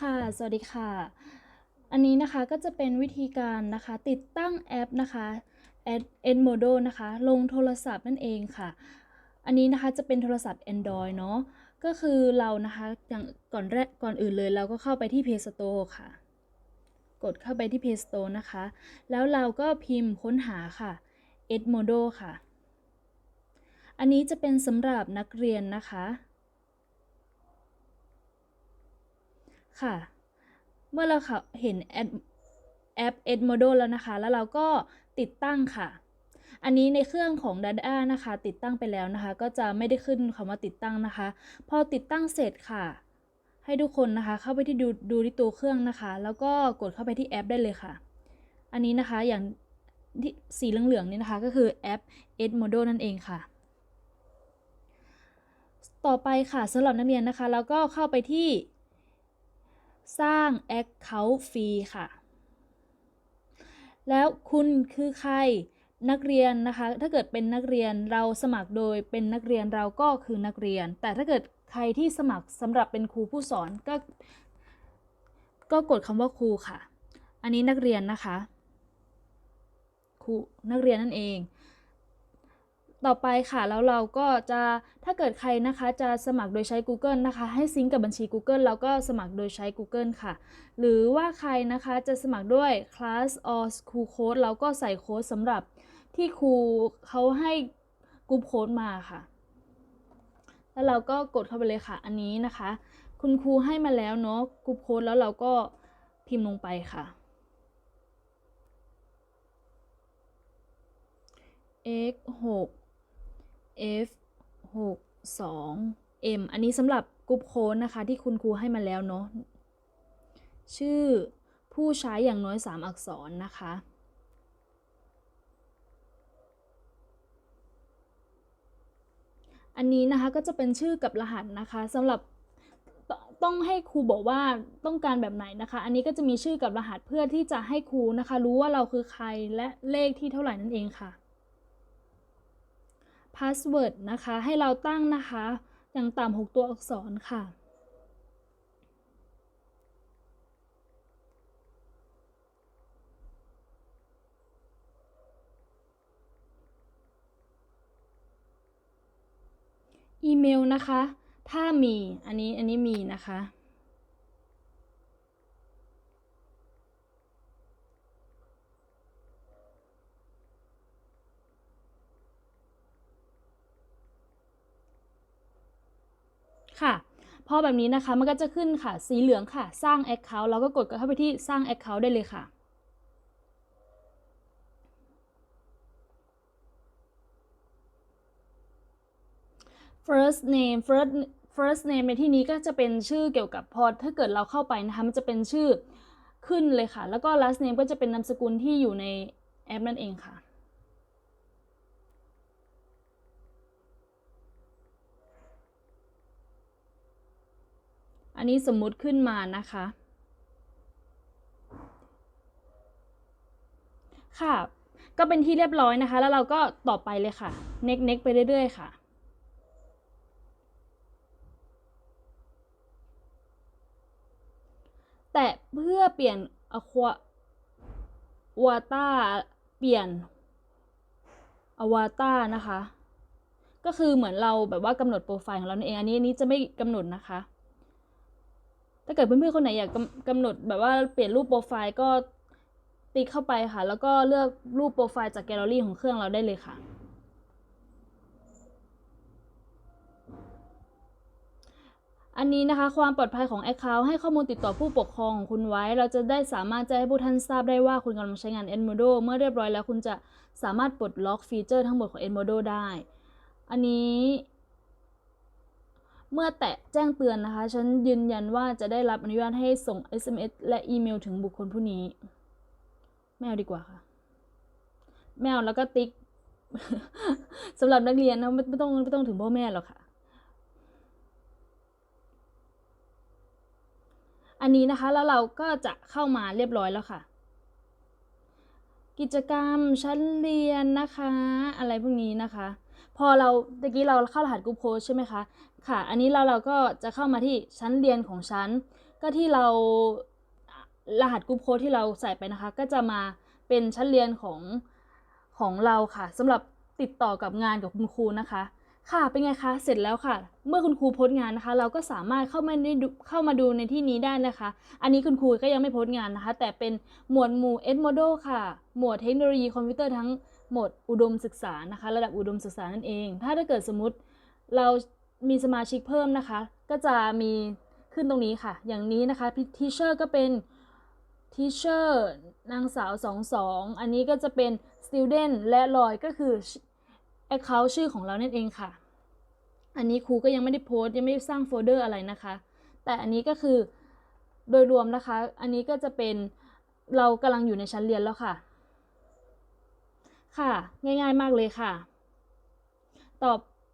ค่ะ สวัสดีค่ะ อันนี้นะคะก็จะเป็นวิธีการนะคะติดตั้งแอปนะคะ Ad Edmodo นะคะ ลงโทรศัพท์นั่นเองค่ะ อันนี้นะคะจะเป็นโทรศัพท์ Android เนาะ ก็คือเรานะคะอย่างก่อนแรกก่อนอื่นเลยเราก็เข้าไปที่ Play Store ค่ะ กดเข้าไปที่ Play Store นะคะ แล้วเราก็พิมพ์ค้นหาค่ะ Edmodo ค่ะ อันนี้จะเป็นสำหรับนักเรียนนะคะ ค่ะ เมื่อเราเห็นแอปแอป Edmodo แล้วนะคะ แล้วเราก็ติดตั้งค่ะ อันนี้ในเครื่องของ Dada นะคะ ติดตั้งไปแล้วนะคะ ก็จะไม่ได้ขึ้นคำว่าติดตั้งนะคะ พอติดตั้งเสร็จค่ะ ให้ทุกคนนะคะ เข้าไปที่ดูดูที่ตัวเครื่องนะคะ แล้วก็กดเข้าไปที่แอปได้เลยค่ะ อันนี้นะคะอย่างที่สีเหลืองๆนี่นะคะ ก็คือแอป Edmodo นั่นเองค่ะ ต่อไปค่ะสำหรับนักเรียนนะคะ แล้วก็เข้าไปที่ สร้าง Account ฟรีค่ะ แล้วคุณคือใครนักเรียนนะคะ ถ้าเกิดเป็นนักเรียนเราสมัครโดยเป็นนักเรียนเราก็คือนักเรียน แต่ถ้าเกิดใครที่สมัครสำหรับเป็นครูผู้สอนก็ก็กดคำว่าครูค่ะ อันนี้นักเรียนนะคะ ครูนักเรียนนั่นเอง ต่อไปค่ะแล้วเราก็จะถ้าเกิดใครนะคะจะสมัครโดยใช้ Google นะคะให้ซิงกับบัญชี Google แล้วก็สมัครโดยใช้ Google ค่ะ หรือว่าใครนะคะจะสมัครด้วย Class or School Code เราก็ใส่โค้ดสำหรับที่ครูเขาให้กรุ๊ปโค้ดมาค่ะ แล้วเราก็กดเข้าไปเลยค่ะ อันนี้นะคะ คุณครูให้มาแล้วเนาะกรุ๊ปโค้ดแล้วเราก็พิมพ์ลงไปค่ะ x 6 f 6 2 m อันนี้สำหรับกรุ๊ปโค้ดนะคะที่คุณครูให้มาแล้วเนาะชื่อผู้ใช้อย่างน้อย 3 อักษรนะคะ อันนี้นะคะก็จะเป็นชื่อกับรหัสนะคะสำหรับตต้องให้ครูบอกว่าต้องการแบบไหนนะคะ อันนี้ก็จะมีชื่อกับรหัสเพื่อที่จะให้ครูนะคะ รู้ว่าเราคือใครและเลขที่เท่าไหร่นั่นเองค่ะ พาสเวิร์ดนะคะ ให้เราตั้งนะคะ อย่างต่ำ6ตัวอักษรค่ะ อีเมลนะคะ ถ้ามี อันนี้ อันนี้มีนะคะ ค่ะพอแบบนี้นะคะมันก็จะขึ้นค่ะ สีเหลืองค่ะ สร้าง Account เราก็กดเข้าไปที่สร้าง Account ได้เลยค่ะ first name first first name ในที่นี้ก็จะเป็นชื่อเกี่ยวกับพอถ้าเกิดเราเข้าไปนะคะมันจะเป็นชื่อขึ้นเลยค่ะ แล้วก็ last name ก็จะเป็นนามสกุลที่อยู่ในแอปนั่นเองค่ะ อันนี้สมมุติขึ้นมานะคะ ค่ะ ก็เป็นที่เรียบร้อยนะคะ แล้วเราก็ต่อไปเลยค่ะ next next ไปเรื่อย ๆ ค่ะแต่เพื่อเปลี่ยนอควาวาตาเปลี่ยนอวตานะคะ ก็คือเหมือนเราแบบว่ากำหนดโปรไฟล์ของเราเอง อันนี้อันนี้จะไม่กำหนดนะคะ ถ้าเกิดเพื่อนๆคนไหนอยากกำกำหนดแบบว่าเปลี่ยนรูปโปรไฟล์ก็ติ๊กเข้าไปค่ะ แล้วก็เลือกรูปโปรไฟล์จากแกลเลอรี่ของเครื่องเราได้เลยค่ะ อันนี้นะคะความปลอดภัยของ Account ให้ข้อมูลติดต่อผู้ปกครองของคุณไว้ เราจะได้สามารถแจ้งให้ผู้ท่านทราบได้ว่าคุณกำลังใช้งาน Edmodo เมื่อเรียบร้อยแล้วคุณจะสามารถปลดล็อกฟีเจอร์ทั้งหมดของ Edmodo ได้ อันนี้ เมื่อแตะแจ้งเตือนนะคะ ฉันยืนยันว่าจะได้รับอนุญาตให้ส่ง SMS และอีเมลถึงบุคคลผู้นี้ไม่เอาดีกว่าค่ะไม่เอาแล้วก็ติ๊กสำหรับนักเรียนนะไม่ไม่ต้องไม่ต้องถึงพ่อแม่หรอกค่ะ อันนี้นะคะแล้วเราก็จะเข้ามาเรียบร้อยแล้วค่ะ กิจกรรมชั้นเรียนนะคะ อะไรพวกนี้นะคะ พอเราตะกี้เราเข้ารหัสกรุโค้ชใช่ไหมคะ ค่ะ อันนี้เราเราก็จะเข้ามาที่ชั้นเรียนของชั้น ก็ที่เรารหัสกรุโค้ดที่เราใส่ไปนะคะ ก็จะมาเป็นชั้นเรียนของของเราค่ะสำหรับติดต่อกับงานกับคุณครูนะคะ ค่ะเป็นไงคะเสร็จแล้วค่ะ เมื่อคุณครูโพสต์งานนะคะ เราก็สามารถเข้ามาได้ดูเข้ามาดูในที่นี้ได้นะคะ อันนี้คุณครูก็ยังไม่โพสต์งานนะคะ แต่เป็นหมวดหมู่ e d m o d e l ค่ะ หมวดเทคโนโลยีคอมพิวเตอร์ทั้ง หมดอุดมศึกษานะคะ ระดับอุดมศึกษานั่นเอง ถ้าถ้าเกิดสมมติเรามีสมาชิกเพิ่มนะคะ ก็จะมีขึ้นตรงนี้ค่ะ อย่างนี้นะคะ teacher ก็เป็น teacher นางสาว22อันนี้ก็จะเป็น student และ Roy ก็คือ account ชื่อของเรานั่นเองค่ะ อันนี้ครูก็ยังไม่ได้โพสต์ยังไม่ได้สร้างโฟลเดอร์อะไรนะคะ แต่อันนี้ก็คือโดยรวมนะคะ อันนี้ก็จะเป็นเรากำลังอยู่ในชั้นเรียนแล้วค่ะ ค่ะ ง่าย ๆ มากเลยค่ะ ต่อ